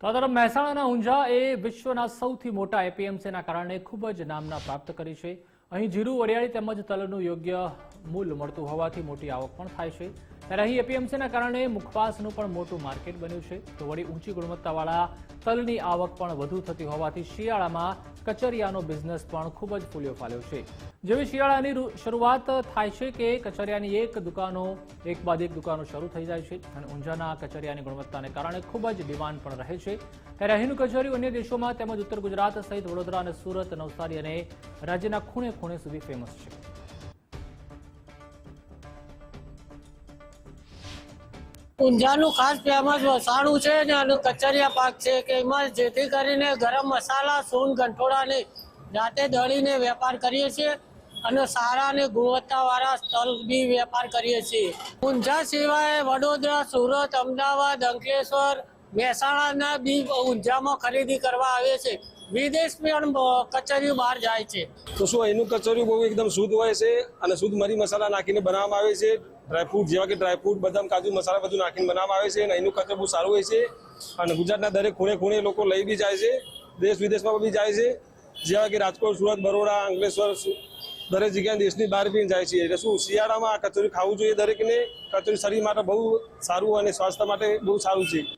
તો તરફ મહેસાણાના ઊંઝા એ વિશ્વના સૌથી મોટા એપીએમસીના કારણે ખૂબ જ નામના પ્રાપ્ત કરી છે. અહીં જીરું, વરિયાળી તેમજ તલનું યોગ્ય મૂલ મળતું હોવાથી મોટી આવક પણ થાય છે. ત્યારે અહીં એપીએમસીના કારણે મુખવાસનું પણ મોટું માર્કેટ બન્યું છે. તો વળી ઊંચી ગુણવત્તાવાળા તલની આવક પણ વધુ થતી હોવાથી શિયાળામાં કચરિયાનો બિઝનેસ પણ ખૂબ જ ફૂલ્યો ફાલ્યો છે. જેવી શિયાળાની શરૂઆત થાય છે કે કચરિયાની એક દુકાનો, એક બાદ એક દુકાનો શરૂ થઈ જાય છે અને ઊંઝાના કચરિયાની ગુણવત્તાને કારણે ખૂબ જ ડિમાન્ડ પણ રહે છે. ત્યારે અહીંનું કચરિયું અન્ય દેશોમાં તેમજ ઉત્તર ગુજરાત સહિત વડોદરા અને સુરત નવસારી અને રાજ્યના ખૂણે ખૂણે સુધી ફેમસ છે. ઊંઝાનું ખાસ ફેમસ વસાણું છે ને આનું કચરિયા પાક છે કે એમાં જેથી કરીને ગરમ મસાલા, સૂન, ગંઠોડાને જાતે દળીને વેપાર કરીએ છીએ અને સારા અને ગુણવત્તાવાળા સ્થળ બી વેપાર કરીએ છીએ. ઊંઝા સિવાય વડોદરા, સુરત, અમદાવાદ, અંકલેશ્વર મહેસાણાના બી ઊંઝામાં ખરીદી કરવા આવે છે. વિદેશ પણ કચરિયું બહાર જાય છે. તો શું એનું કચોરી બહુ એકદમ શુદ્ધ હોય છે અને શુદ્ધ મરી મસાલા નાખીને બનાવવામાં આવે છે. ડ્રાયફ્રૂટ જેવા કે ડ્રાયફ્રૂટ બદામ, કાજુ મસાલા બધું નાખીને બનાવવામાં આવે છે અને એનું કચરું બહુ સારું હોય છે. અને ગુજરાતના દરેક ખૂણે ખૂણે લોકો લઈ બી જાય છે. દેશ વિદેશમાં બી જાય છે. જેવા કે રાજકોટ, સુરત, બરોડા, અંકલેશ્વર દરેક જગ્યાએ દેશની બહાર બી જાય છે. એટલે શું, શિયાળામાં આ કચોરી ખાવું જોઈએ દરેકને. કચોરી શરીર માટે બહુ સારું અને સ્વાસ્થ્ય માટે બહુ સારું છે.